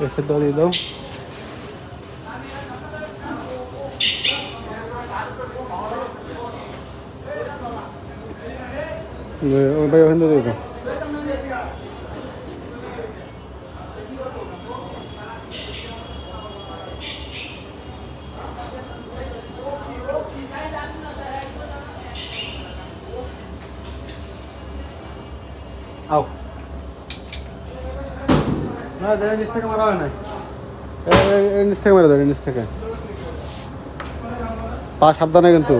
এসেটা দিয়ে দাও দে- ওই ভাই ওখান থেকে দিয়ে দাও আও না নিচ থেকে মারা হয় না এর নিচ থেকে মারা দেয় নিচ থেকে। পা সাবধানে কিন্তু।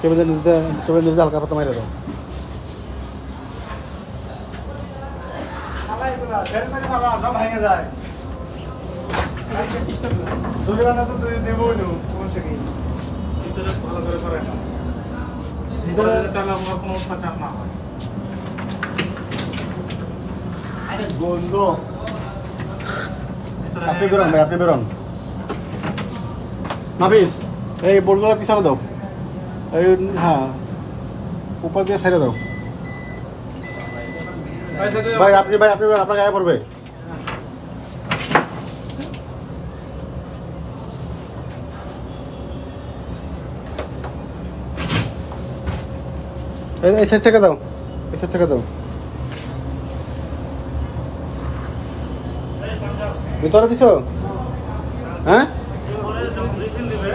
কেবল নিচে কেবল নিচে হালকা পাতা মারা দাও। ভেঙে যায়। আপনি বেরোন ভাই আপনি বেরোন এই বোর্ডগুলো পিছনে দাও এই হ্যাঁ উপর দিয়ে ছেড়ে দাও ভাই, আপনি ভাই, আপনি আপনার গায়ে পড়বে। এই সাইড থেকে দাও। এই সাইড থেকে দাও। ভিতরে দিছো? হ্যাঁ? দিবে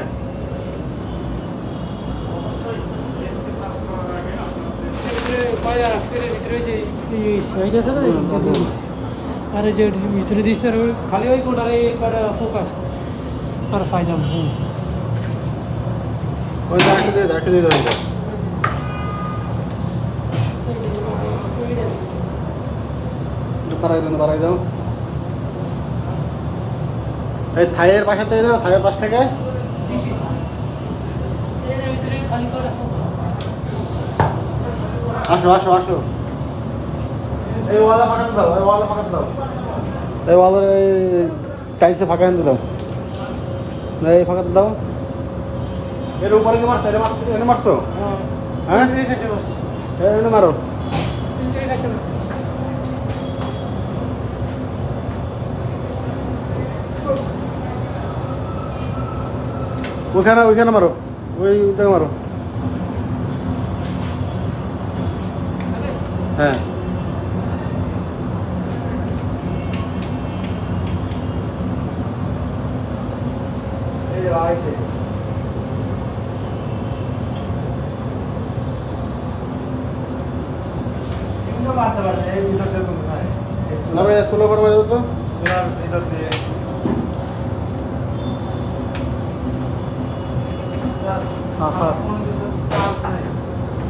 যে ভিতরে দিয়েছে আর ওই খালি ওই কোটার ফোকাস আর ফাইনাল হুম ওই দেখে দিয়ে দেখে দিয়ে দাও বাড়াই দাও। এই থাইয়ের পাশে থেকে দাও থাইয়ের পাশ থেকে। আসো আসো আসো। এই ওয়ালা ফাঁকা দাও এই ওয়ালা ফাঁকা দাও। এই ওয়ালা এই টাইলসে ফাঁকা এনে দাও। এই ফাঁকা দাও। এর উপরে কি মারছো? এটা মারছো? হ্যাঁ। এনে মারো। ওইখানে ওইখানে মারো। ওই ওইটাকে মারো। হ্যাঁ। এই যে আইছে। কিন্তু মারতে পারে না, এই ভিতর দিয়ে কোনো নাই। এই না ভাই ষোলো করে মারো তো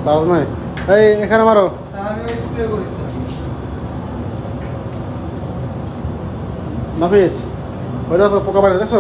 তার নয়। এই এখানে মারো। নাফিস ওই দেখো পোকা বাড়ি দেখছ?